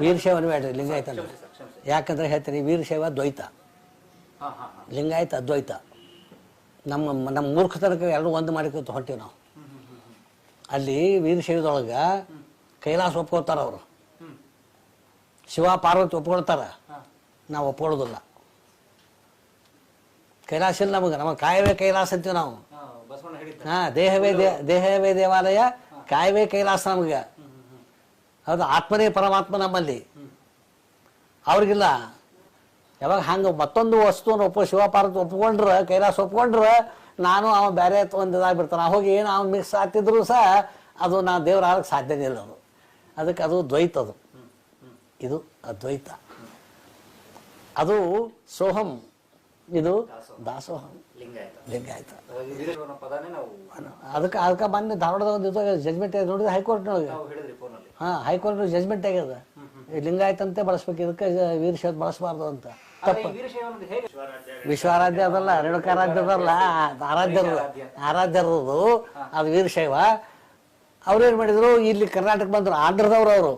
ವೀರಶೈವನ ಬೇಡ್ರಿ ಲಿಂಗಾಯತ ಯಾಕಂದ್ರೆ ಹೇಳ್ತೀನಿ ವೀರಶೈವ ದ್ವೈತ. ಲಿಂಗಾಯತ ಅದ್ವೈತ. ನಮ್ಮ ನಮ್ಮ ಮೂರ್ಖತನಕ ಎರಡು ಒಂದು ಮಾಡಿಕೊತ ಹೊಂಟೀವಿ ನಾವು. ಅಲ್ಲಿ ವೀರಶೈವದೊಳಗೆ ಕೈಲಾಸ ಒಪ್ಕೊಳ್ತಾರ ಅವರು. ಶಿವ ಪಾರ್ವತಿ ಒಪ್ಕೊಳ್ತಾರ. ನಾವು ಒಪ್ಕೊಳ್ಳೋದಿಲ್ಲ ಕೈಲಾಸ ಇಲ್ಲ ನಮಗೆ ನಮಗೆ ಕಾಯವೇ ಕೈಲಾಸ ಅಂತೀವಿ ನಾವು. ಹಾ ದೇಹವೇ ದೇಹವೇ ದೇವಾಲಯ ಕಾಯವೇ ಕೈಲಾಸ ನಮಗೆ. ಹೌದು ಆತ್ಮನೇ ಪರಮಾತ್ಮ ನಮ್ಮಲ್ಲಿ. ಅವ್ರಿಗಿಲ್ಲ. ಯಾವಾಗ ಹಂಗೆ ಮತ್ತೊಂದು ವಸ್ತುವನ್ನು ಒಪ್ಪ ಶಿವಪಾರ್ವತಿ ಒಪ್ಕೊಂಡ್ರೆ ಕೈಲಾಸ ಒಪ್ಕೊಂಡ್ರೆ ನಾನು ಅವ ಬೇರೆ ಒಂದು ಇದಾಗ್ಬಿಡ್ತಾನೆ. ಹೋಗಿ ಏನು ಅವ್ನು ಮಿಕ್ಸ್ ಆಗ್ತಿದ್ರು ಸಹ ಅದು ನಾ ದೇವ್ರ ಆಗಕ್ಕೆ ಸಾಧ್ಯನೇ ಇಲ್ಲ ಅದು. ಅದಕ್ಕೆ ಅದು ದ್ವೈತ ಅದು. ಇದು ಅದ್ವೈತ. ಅದು ಸೋಹಂ. ಇದು ದಾಸೋಹಂ. ಲಿಂಗಾಯತ ಅದಕ್ಕೆ ಅದಕ್ಕೆ ಮೊನ್ನೆ ಧಾರವಾಡದ ಒಂದು ಜಜ್ಮೆಂಟ್ ನೋಡಿದ್ರೆ ಹೈಕೋರ್ಟ್ನೊಳಗೆ. ಹಾಂ ಹೈಕೋರ್ಟ್ ಜಜ್ಮೆಂಟ್ ಆಗ್ಯದ. ಲಿಂಗಾಯತಂತೆ ಬಳಸ್ಬೇಕು ಇದಕ್ಕೆ ವೀರಶೈವ ಬಳಸಬಾರ್ದು ಅಂತ. ಹೇಗೆ? ವಿಶ್ವಾರಾಧ್ಯ ಅದಲ್ಲ ರೇಣುಕಾರಾಧ್ಯ ಅದಲ್ಲ ಆರಾಧ್ಯರು. ಆರಾಧ್ಯರದು. ಅದು ವೀರಶೈವ. ಅವ್ರೇನು ಮಾಡಿದ್ರು ಇಲ್ಲಿ ಕರ್ನಾಟಕ ಬಂದರು ಆಂಧ್ರದವ್ರು ಅವರು.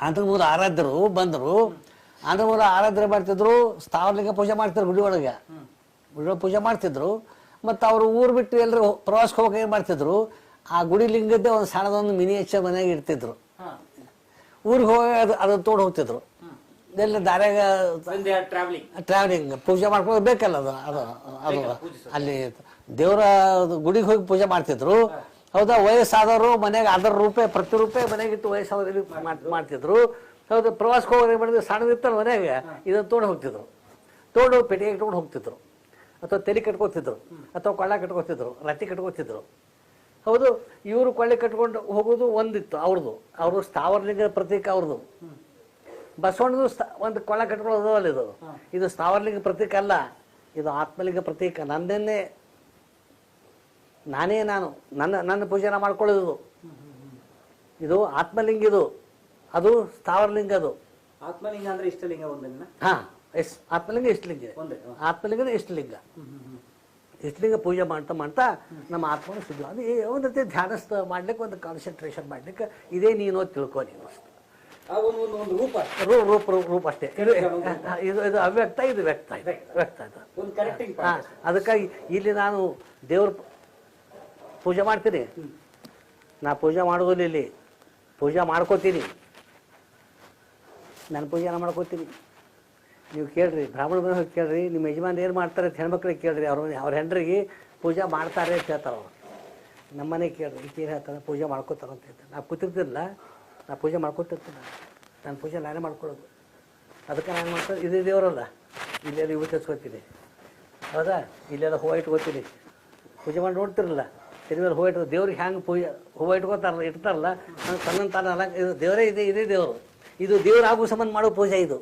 ಆಂಧ್ರ ಮೂಲ ಆರಾಧ್ಯರು ಬಂದರು. ಆಂಧ್ರ ಮೂಲ ಆರಾಧ್ಯ ಮಾಡ್ತಿದ್ರು ಸ್ಥಾವರಲಿಂಗ ಪೂಜೆ ಮಾಡ್ತಿದ್ರು ಗುಡಿ ಒಳಗೆ. ಗುಡಿ ಒಳಗೆ ಪೂಜೆ ಮಾಡ್ತಿದ್ರು. ಮತ್ತು ಅವರು ಊರು ಬಿಟ್ಟು ಎಲ್ಲರೂ ಪ್ರವಾಸಕ್ಕೆ ಹೋಗಕ್ಕೆ ಏನು ಮಾಡ್ತಿದ್ರು ಆ ಗುಡಿ ಲಿಂಗದ್ದೇ ಒಂದು ಸಣ್ಣದೊಂದು ಮಿನಿಯೇಚರ್ ಮನೆಯಾಗ ಇಡ್ತಿದ್ರು. ಹಾ. ಊರಿಗೆ ಹೋಗಿ ಅದು ಅದನ್ನ ತೋಡು ಹೋಗ್ತಿದ್ರು. ಎಲ್ಲ ದಾರ್ಯಾಗ ಟ್ರಾವೆಲಿಂಗ್ ಪೂಜೆ ಮಾಡ್ಕೊಂಡು ಬೇಕಲ್ಲ ಅದು ಅದು ಅದು ಅಲ್ಲಿ ದೇವರ ಗುಡಿಗೆ ಹೋಗಿ ಪೂಜೆ ಮಾಡ್ತಿದ್ರು. ಹೌದಾ ವಯಸ್ಸಾದವರು ಮನೆಗೆ ಅದರ ರೂಪೆ ಪ್ರತಿ ರೂಪಾಯಿ ಮನೆಗೆ ಇಟ್ಟು ವಯಸ್ಸಾದವ್ರಿಗೆ ಮಾಡ್ತಿದ್ರು. ಹೌದು ಪ್ರವಾಸಕ್ಕೆ ಹೋಗಿ ಮಾಡಿದ್ರು ಸಣ್ಣದಿತ್ತಲ್ಲ ಮನೆಗೆ ಇದನ್ನು ತೋಡು ಹೋಗ್ತಿದ್ರು. ತೋಡು ಪೆಟ್ಟಿಗೆ ಇಟ್ಕೊಂಡು ಹೋಗ್ತಿದ್ರು. ಅಥವಾ ತಲೆ ಕಟ್ಕೋತಿದ್ರು. ಅಥವಾ ಕೊಳ್ಳ ಕಟ್ಕೋತಿದ್ರು ರತಿ ಕಟ್ಕೋತಿದ್ರು. ಹೌದು ಇವರು ಕೊಳ್ಳೆ ಕಟ್ಕೊಂಡು ಹೋಗೋದು ಒಂದಿತ್ತು ಅವ್ರದ್ದು. ಅವರು ಸ್ಥಾವರಲಿಂಗದ ಪ್ರತೀಕ ಅವ್ರದ್ದು. ಬಸವಣ್ಣದು ಒಂದು ಕೊಳ್ಳೆ ಕಟ್ಕೊಳ್ಳೋದು ಅಲ್ಲ ಇದು? ಇದು ಸ್ಥಾವರಲಿಂಗ ಪ್ರತೀಕ ಅಲ್ಲ ಇದು ಆತ್ಮಲಿಂಗ ಪ್ರತೀಕ. ನಂದನ್ನೇ ನಾನೇ ನಾನು ನನ್ನ ನನ್ನ ಪೂಜೆನ ಮಾಡ್ಕೊಳ್ಳೋದು. ಇದು ಆತ್ಮಲಿಂಗ ಇದು ಅದು ಸ್ಥಾವರಲಿಂಗ ಅದು ಆತ್ಮಲಿಂಗ ಅಂದ್ರೆ ಇಷ್ಟಲಿಂಗ ಒಂದನ್ನ ಹಾ ಎಸ್ ಆತ್ಮಲಿಂಗ ಇಷ್ಟಲಿಂಗ. ಒಂದೇ. ಆತ್ಮಲಿಂಗದ ಇಷ್ಟಲಿಂಗ. ಇಷ್ಟಲಿಂಗ ಪೂಜೆ ಮಾಡ್ತಾ ಮಾಡ್ತಾ ನಮ್ಮ ಆತ್ಮನ ಸಿದ್ಧ. ಅದು ಏ- ಒಂದು ರೀತಿ ಧ್ಯಾನಸ್ಥ ಮಾಡ್ಲಿಕ್ಕೆ ಒಂದು ಕಾನ್ಸಂಟ್ರೇಷನ್ ಮಾಡ್ಲಿಕ್ಕೆ ಇದೇ ನೀನು ತಿಳ್ಕೋ ನೀನು ಅಷ್ಟೇ. ರೂಪ ರೂಪ ರೂಪ ಅಷ್ಟೇ. ಇದು ಇದು ಅವ್ಯಕ್ತ ಇದು ವ್ಯಕ್ತ ಇದೆ ವ್ಯಕ್ತ. ಇದು. ಒಂದು ಕರೆಕ್ಟಿಂಗ್ ಅದಕ್ಕಾಗಿ ಇಲ್ಲಿ ನಾನು ದೇವ್ರ ಪೂಜೆ ಮಾಡ್ತೀನಿ. ನಾ ಪೂಜೆ ಮಾಡೋದಿಲ್ಲ ಇಲ್ಲಿ. ಪೂಜೆ ಮಾಡ್ಕೋತೀನಿ. ನಾನು ಪೂಜೆ ಮಾಡ್ಕೋತೀನಿ. ನೀವು ಕೇಳ್ರಿ, ಬ್ರಾಹ್ಮಣ ಮನೆ ಕೇಳ್ರಿ, ನಿಮ್ಮ ಯಜಮಾನ್ ಏನು ಮಾಡ್ತಾರೆ ಅಂತ ಹೆಣ್ಮಕ್ಳಿಗೆ ಕೇಳ್ರಿ, ಅವ್ರ ಅವ್ರ ಹೆಂಡ್ರಿಗೆ ಪೂಜೆ ಮಾಡ್ತಾರೆ ಅಂತ ಹೇಳ್ತಾರೆ ಅವ್ರು. ನಮ್ಮ ಮನೆಗೆ ಕೇಳ್ರಿ ಏನು ಹೇಳ್ತಾರೆ ಪೂಜೆ ಮಾಡ್ಕೋತಾರೆ ಅಂತ ಹೇಳ್ತಾರೆ ನಾ ಕೂತಿರ್ತಿರಲ್ಲ ನಾ ಪೂಜೆ ಮಾಡ್ಕೊತಿರ್ತೀನಿ ನಾನು ಪೂಜೆ ನಾನೇ ಮಾಡ್ಕೊಳ್ಳೋದು. ಅದಕ್ಕೆ ನಾನು ಮಾಡ್ತಾರೆ ಇದೇ ದೇವರಲ್ಲ, ಇಲ್ಲೆಲ್ಲ ಇವು ಹಚ್ಕೋತೀನಿ ಹೌದಾ? ಇಲ್ಲೆಲ್ಲ ಹೂವು ಇಟ್ಕೋತೀನಿ. ಪೂಜೆ ಮಾಡಿ ನೋಡ್ತಿರಲ್ಲ ತಲೆ ಮೇಲೆ ಹೂವು ಇಟ್ಟು ದೇವ್ರಿಗೆ ಹ್ಯಾಂಗೆ ಪೂಜೆ, ಹೂವು ಇಟ್ಕೋತಾರಲ್ಲ, ಇಡ್ತಾರಲ್ಲ, ನಾನು ತನ್ನ ತಾನ ಅಲ್ಲ ಇದು ದೇವರೇ ಇದೆ, ಇದೇ ದೇವರು. ಇದು ದೇವ್ರ ಆಗೋ ಸಂಬಂಧ ಮಾಡೋ ಪೂಜೆ ಇದು.